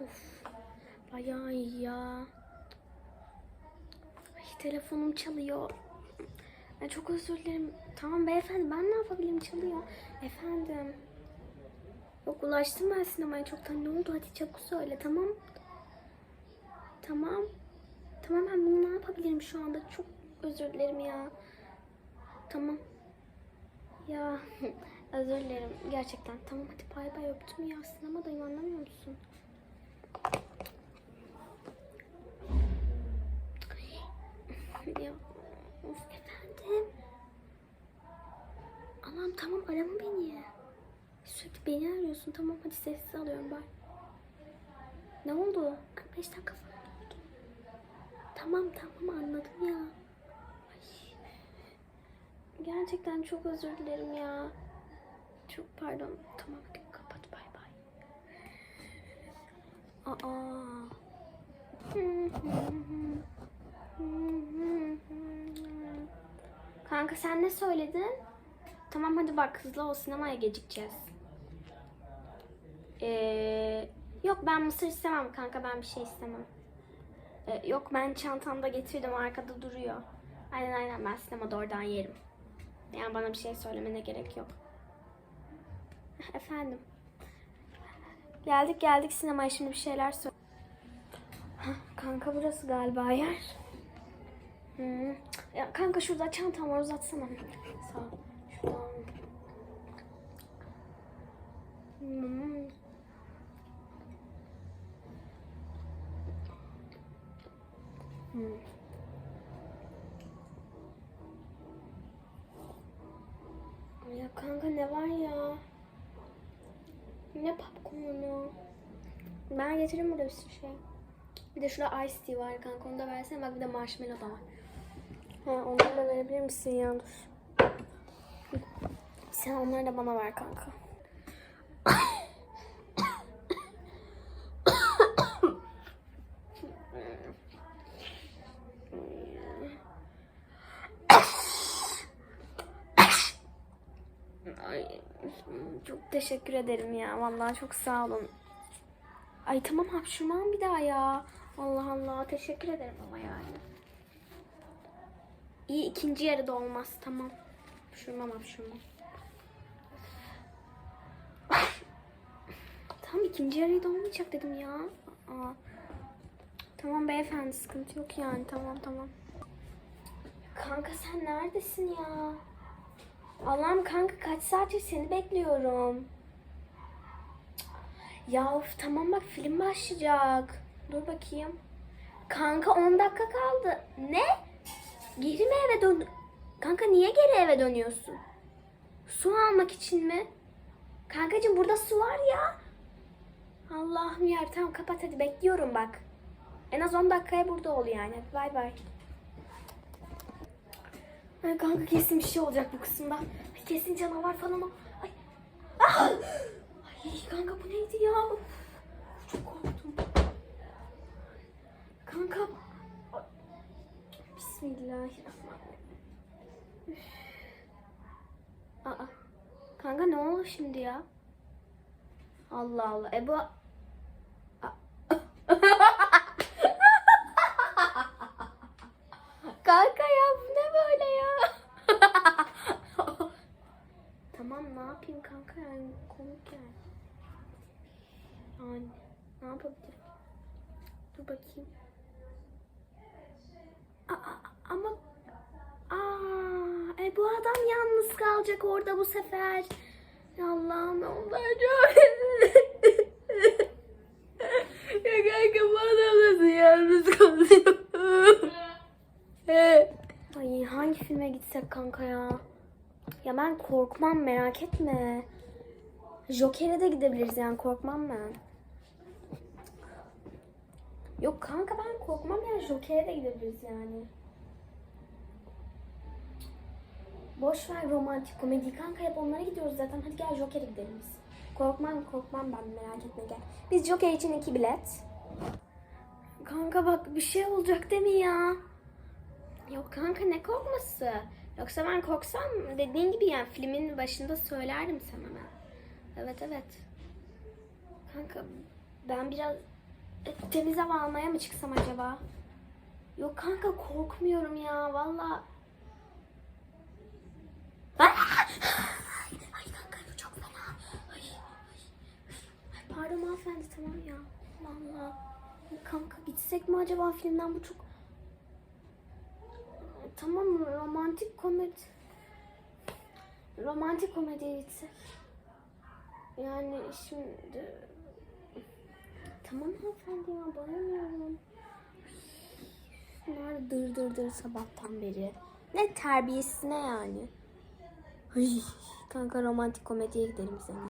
Of. Bayağı iyi ya. Ay, telefonum çalıyor. Ben çok özür dilerim. Tamam beyefendi ben ne yapabilirim çalıyor. Efendim. Yok ulaştım ben sinemaya çoktan. Ne oldu hadi çabuk söyle tamam. Tamam. Tamam ben bunu ne yapabilirim şu anda? Çok özür dilerim ya. Tamam. Ya özür dilerim gerçekten. Tamam hadi bay bay öptüm ya. Sinemadayım anlamıyor musun? Efendim. Allah'ım tamam arama beni. Sürekli beni arıyorsun. Tamam hadi sessiz alıyorum bay. Ne oldu? 45 dakika falan oldu. Tamam tamam anladım ya. Ay. Gerçekten çok özür dilerim ya. Çok pardon. Tamam kapat bay bay. Aa. Kanka sen ne söyledin? Tamam hadi bak hızlı ol sinemaya gecikeceğiz. Ee, yok ben mısır istemem kanka ben bir şey istemem. Ee, yok ben çantamda getirdim arkada duruyor. Aynen aynen ben sinemada oradan yerim. Yani bana bir şey söylemene gerek yok. Efendim. Geldik geldik sinemaya şimdi bir şeyler. Hah, Kanka burası galiba yer. Hmm. Ya kanka şurada çantam var uzatsana. Sağ. Hmm. Hmm. Ne popcornu? Ben getireyim burada bir sürü şey. Bir de şurada ice tea var kanka onu da versene bak bir de marshmallow da var. He onları da verebilir misin ya dur. Sen onları da bana ver kanka. Çok teşekkür ederim ya. Vallahi çok sağ olun. Ay tamam hapşurmam bir daha ya. Allah Allah teşekkür ederim ama yani. İyi ikinci yarıda olmaz tamam. Hapşurmam hapşurmam. Tam ikinci yarıda olmayacak dedim ya. Aa. Tamam beyefendi sıkıntı yok yani tamam tamam. Kanka sen neredesin ya? Allah'ım kanka kaç saattir seni bekliyorum. Ya of tamam bak film başlayacak. Dur bakayım. Kanka 10 dakika kaldı. Ne? Geri mi eve dön? Kanka niye geri eve dönüyorsun? Su almak için mi? Kankacığım burada su var ya. Allah'ım ya tamam kapat hadi bekliyorum bak. En az 10 dakikaya burada ol yani. Bay bay. Ay kanka kesin bir şey olacak bu kısımda. Ay kesin canavar falan o. Ay. Ah! Ay kanka bu neydi ya? Çok korktum. Kanka. Bismillahirrahmanirrahim. Aa. Kanka ne oldu şimdi ya? Allah Allah. E bu... Kanka ya bu ne böyle ya? Tamam ne yapayım kanka yani komik yani. Yani ne yapabilirim? Dur bakayım. Aa, ama aa, e bu adam yalnız kalacak orada bu sefer. Ya Allah'ım ne olacak? ya kanka bu adam nasıl yalnız kalıyor? Ay hangi filme gitsek kanka ya? Ya ben korkmam merak etme. Joker'e de gidebiliriz yani korkmam ben. Yok kanka ben korkmam ya Joker'e de gidebiliriz yani. Boş ver romantik komedi kanka hep onlara gidiyoruz zaten. Hadi gel Joker'e gidelim biz. Korkmam korkmam ben merak etme gel. Biz Joker için iki bilet. Kanka bak bir şey olacak değil mi ya? Yok kanka ne korkması? Yoksa ben korksam dediğin gibi yani filmin başında söylerdim sana ben. Evet evet. Kanka ben biraz E, temiz hava almaya mı çıksam acaba? Yok kanka korkmuyorum ya valla. Ay! Kanka çok fena. Ay, ay. Pardon hanımefendi tamam ya. Valla. Kanka gitsek mi acaba filmden bu çok... Tamam romantik komedi. Romantik komediye gitsek. Yani şimdi... Tamam hanımefendi ya bayılıyorum. Bunlar dır dır dır sabahtan beri. Ne terbiyesine yani. Ay, kanka romantik komediye gidelim seninle.